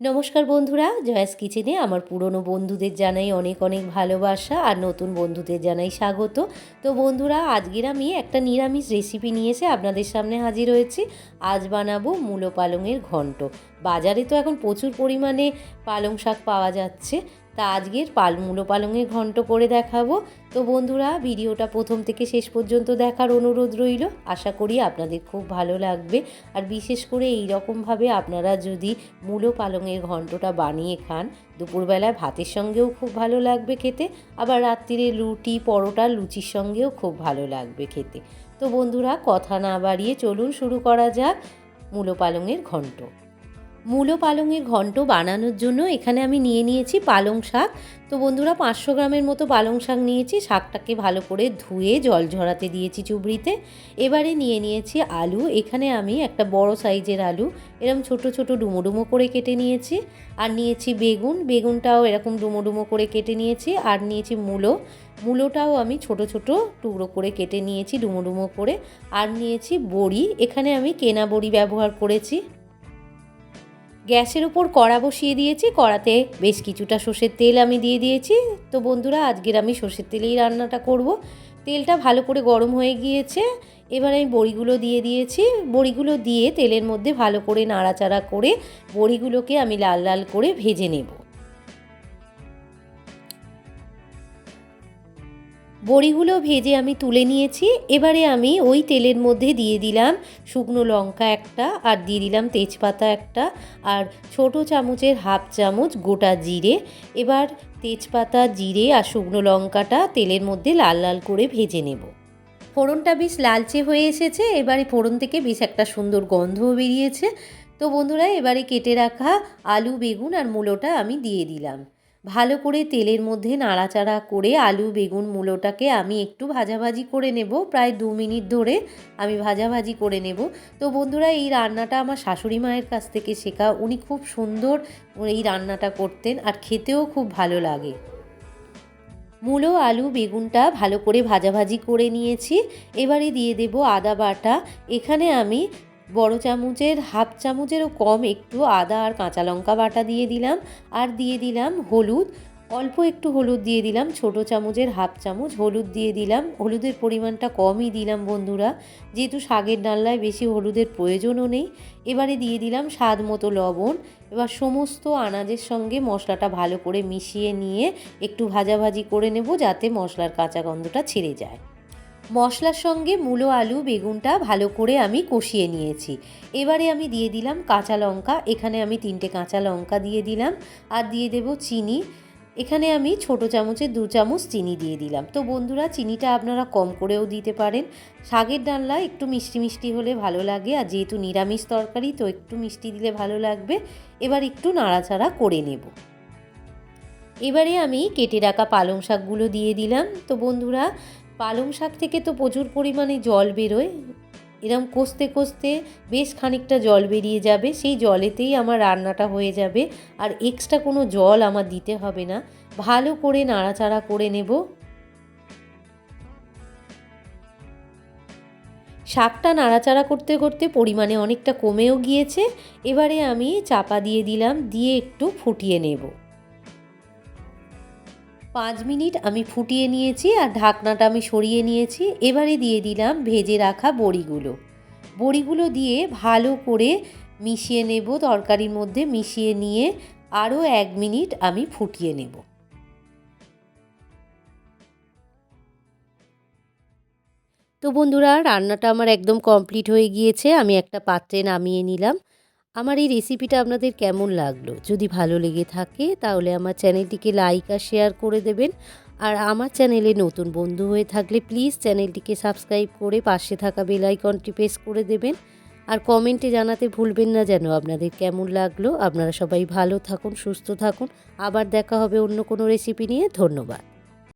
নমস্কার বন্ধুরা, জয়াস কিচেনে আমার পুরনো বন্ধুদের জানাই অনেক অনেক ভালোবাসা আর নতুন বন্ধুদের জানাই স্বাগত। তো বন্ধুরা, আজকের আমি একটা নিরামিষ রেসিপি নিয়ে এসে আপনাদের সামনে হাজির হয়েছি। আজ বানাবো মূলো পালংয়ের ঘন্ট। বাজারে তো এখন প্রচুর পরিমাণে পালং শাক পাওয়া যাচ্ছে। তা আজকের পাল মূলো পালংয়ের ঘন্ট করে দেখাবো। তো বন্ধুরা, ভিডিওটা প্রথম থেকে শেষ পর্যন্ত দেখার অনুরোধ রইল। আশা করি আপনাদের খুব ভালো লাগবে। আর বিশেষ করে এই রকমভাবে আপনারা যদি মূলো পালঙের ঘন্টটা বানিয়ে খান, দুপুরবেলায় ভাতের সঙ্গেও খুব ভালো লাগবে খেতে। আবার রাত্রিরে রুটি, পরোটা, লুচির সঙ্গেও খুব ভালো লাগবে খেতে। তো বন্ধুরা, কথা না বাড়িয়ে চলুন শুরু করা যাক মূলো পালঙের ঘন্ট। মূলো পালংয়ের ঘন্ট বানানোর জন্য এখানে আমি নিয়ে নিয়েছি পালং শাক। তো বন্ধুরা, পাঁচশো গ্রামের মতো পালং শাক নিয়েছি। শাকটাকে ভালো করে ধুয়ে জল ঝরাতে দিয়েছি চুবড়িতে। এবারে নিয়ে নিয়েছি আলু। এখানে আমি একটা বড় সাইজের আলু এরকম ছোট ছোট ডুমো ডুমো করে কেটে নিয়েছি। আর নিয়েছি বেগুন। বেগুনটাও এরকম ডুমো ডুমো করে কেটে নিয়েছি। আর নিয়েছি মূলো। মূলোটাও আমি ছোট ছোট টুকরো করে কেটে নিয়েছি ডুমো ডুমো করে। আর নিয়েছি বড়ি। এখানে আমি কেনা বড়ি ব্যবহার করেছি। গ্যাসের উপর কড়া বসিয়ে দিয়েছি, কড়াতে বেশ কিছুটা সর্ষের তেল আমি দিয়ে দিয়েছি। তো বন্ধুরা, আজকের আমি সর্ষের তেলেই রান্নাটা করব। তেলটা ভালো করে গরম হয়ে গিয়েছে। এবার আমি বড়িগুলো দিয়ে দিয়েছি। বড়িগুলো দিয়ে তেলের মধ্যে ভালো করে নাড়াচাড়া করে বড়িগুলোকে আমি লাল লাল করে ভেজে নেব। বড়িগুলো ভেজে আমি তুলে নিয়েছি। এবারে আমি ওই তেলের মধ্যে দিয়ে দিলাম শুকনো লঙ্কা একটা আর দিয়ে দিলাম তেজপাতা একটা আর ছোট চামচের হাফ চামচ গোটা জিরে। এবার তেজপাতা, জিরে আর শুকনো লঙ্কাটা তেলের মধ্যে লাল লাল করে ভেজে নেব। ফোড়নটা বেশ লালচে হয়ে এসেছে। এবারে ফোড়ন থেকে বেশ একটা সুন্দর গন্ধও বেরিয়েছে। তো বন্ধুরা, এবারে কেটে রাখা আলু, বেগুন আর মূলোটা আমি দিয়ে দিলাম। ভালো করে তেলের মধ্যে নাড়াচাড়া করে আলু, বেগুন, মূলোটাকে আমি একটু ভাজাভাজি করে নেব। প্রায় দু মিনিট ধরে আমি ভাজাভাজি করে নেব। তো বন্ধুরা, এই রান্নাটা আমার শাশুড়ি মায়ের কাছ থেকে শেখা। উনি খুব সুন্দর এই রান্নাটা করতেন আর খেতেও খুব ভালো লাগে। মূলো, আলু, বেগুনটা ভালো করে ভাজাভাজি করে নিয়েছি। এবারে দিয়ে দেব আদা বাটা। এখানে আমি বড় চামচের, হাফ চামচেরও কম একটু আদা আর কাঁচা লঙ্কা বাটা দিয়ে দিলাম আর দিয়ে দিলাম হলুদ। অল্প একটু হলুদ দিয়ে দিলাম, ছোট চামচের, হাফ চামচ হলুদ দিয়ে দিলাম। হলুদের পরিমাণটা কমই দিলাম বন্ধুরা, যেহেতু শাকের ডাল্লায় বেশি হলুদের প্রয়োজনও নেই। এবারে দিয়ে দিলাম স্বাদ মতো লবণ। এবার সমস্ত আনাজের সঙ্গে মশলাটা ভালো করে মিশিয়ে নিয়ে একটু ভাজাভাজি করে নেব যাতে মশলার কাঁচা গন্ধটা ছেড়ে যায়। মশলার সঙ্গে মূলো, আলু, বেগুনটা ভালো করে আমি কষিয়ে নিয়েছি। এবারে আমি দিয়ে দিলাম কাঁচা লঙ্কা। এখানে আমি তিনটে কাঁচা লঙ্কা দিয়ে দিলাম আর দিয়ে দেব চিনি। এখানে আমি ছোট চামচের দু চামচ চিনি দিয়ে দিলাম। তো বন্ধুরা, চিনিটা আপনারা কম করেও দিতে পারেন। শাকের ডালনা একটু মিষ্টি মিষ্টি হলে ভালো লাগে আর যেহেতু নিরামিষ তরকারি, তো একটু মিষ্টি দিলে ভালো লাগবে। এবার একটু নাড়াচাড়া করে নেব। এবারে আমি কেটে রাখা পালং শাকগুলো দিয়ে দিলাম। তো বন্ধুরা পালং শাক থেকে তো প্রচুর পরিমাণে জল বেরোয়। এরম কষতে কষতে বেশ খানিকটা জল বেরিয়ে যাবে, সেই জলেতেই আমার রান্নাটা হয়ে যাবে। আর এক্সট্রা কোনো জল আমার দিতে হবে না। ভালো করে নাড়াচাড়া করে নেব। শাকটা নাড়াচাড়া করতে করতে পরিমাণে অনেকটা কমেও গিয়েছে। এবারে আমি চাপা দিয়ে দিলাম, দিয়ে একটু ফুটিয়ে নেব। পাঁচ মিনিট আমি ফুটিয়ে নিয়েছি আর ঢাকনাটা আমি সরিয়ে নিয়েছি। এবারে দিয়ে দিলাম ভেজে রাখা বড়িগুলো। বড়িগুলো দিয়ে ভালো করে মিশিয়ে নেব, তরকারির মধ্যে মিশিয়ে নিয়ে আরও এক মিনিট আমি ফুটিয়ে নেব। তো বন্ধুরা, রান্নাটা আমার একদম কমপ্লিট হয়ে গিয়েছে। আমি একটা পাত্রে নামিয়ে নিলাম। আমার এই রেসিপিটা আপনাদের কেমন লাগল? যদি ভালো লেগে থাকে, তাহলে আমার চ্যানেলটিকে লাইক আর শেয়ার করে দেবেন। আর আমার চ্যানেলে নতুন বন্ধু হয়ে থাকলে প্লিজ চ্যানেলটিকে সাবস্ক্রাইব করে পাশে থাকা বেল আইকনটি প্রেস করে দেবেন। আর কমেন্টে জানাতে ভুলবেন না যেন আপনাদের কেমন লাগল। আপনারা সবাই ভালো থাকুন, সুস্থ থাকুন। আবার দেখা হবে অন্য কোনো রেসিপি নিয়ে। ধন্যবাদ।